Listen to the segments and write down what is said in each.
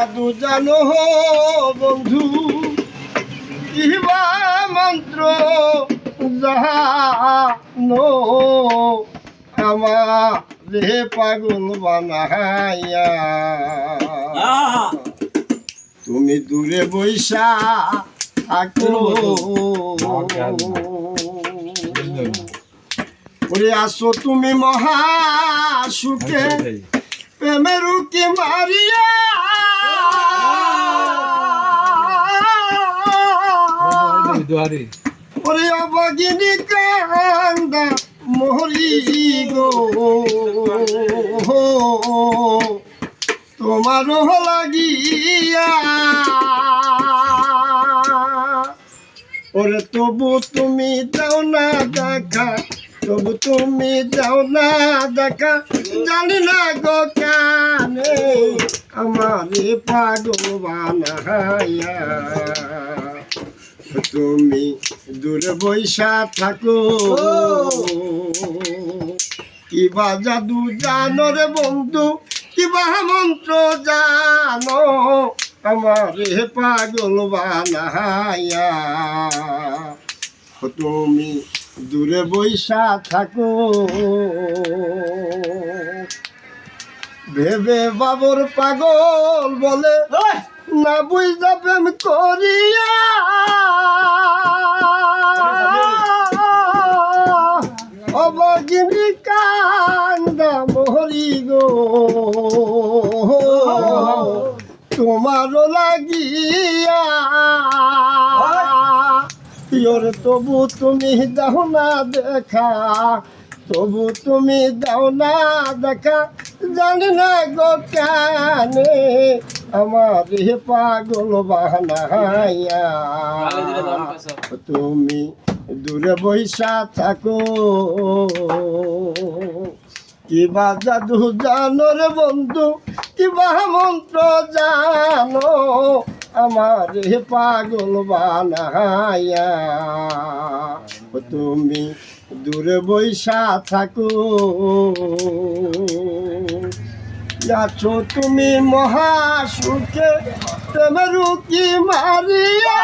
সাধু জানো বন্ধু ইহবা মন্ত্র জানো। আমার রে পাগল বানাইয়া। তুমি দূরে বৈশা থাকো। ওরে আসো তুমি মহা সুখে প্রেমের উকি মারিয়া। ওরে অবাগিনী কান্দা মহরি গো। তোমারও লাগিয়া ওরে তবু তুমি যাও না দেখা, তবু তুমি যাও না দেখা। জানি না গো কানে, আমারে পাগল বানাইয়া। তুমি দূরে বৈশা থাকো। কিবা জাদু জানো রে বন্ধু কিবা মন্ত্র জানো? আমারে পাগল বানাইয়া তুমি দূরে বৈশা থাকো। ভেবে বাবর পাগল বলে না বুঝা প্রেম করিয়া অবগিনী কান্দা মহরি গো। তোমারও লাগিয়া পিওর তবু তুমি দাও না দেখা তবু তুমি দাও না দেখা জানি না গো কানে আমার হে পাগল বাহানাইয়া। তুমি দূরে বৈশা থাকো। কিবা জাদু জানো রে বন্ধু কিবা মন্ত্র জানো আমার হে পাগল বানাইয়া তুমি দূরে বৈশা থাকো। আছো তুমি মহা সুখে প্রেমের কি মারিয়া।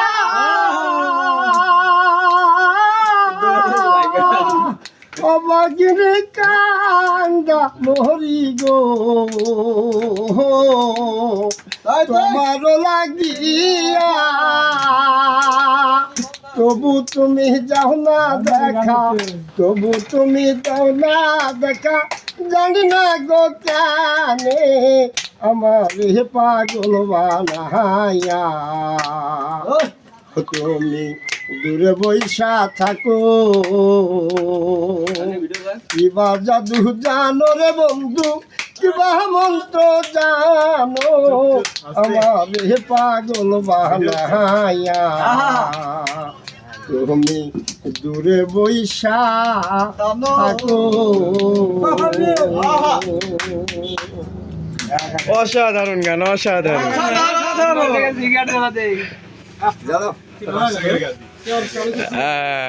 অবাগিরে কান্দা মহরি গো। তোমার লাগিয়া তবু তুমি যাও না দেখা তবু তুমি যাও না দেখা জানি না গো কানে আমার হে পাগল বানাইয়া। তুমি দূরে বৈশা থাকো। কিবা জাদু জানো রে বন্ধু কিবা মন্ত্র জানো আমার হে পাগল বানাইয়া। তুমি দূরে বৈশা অসাধারণ গান অসাধারণ। হ্যাঁ।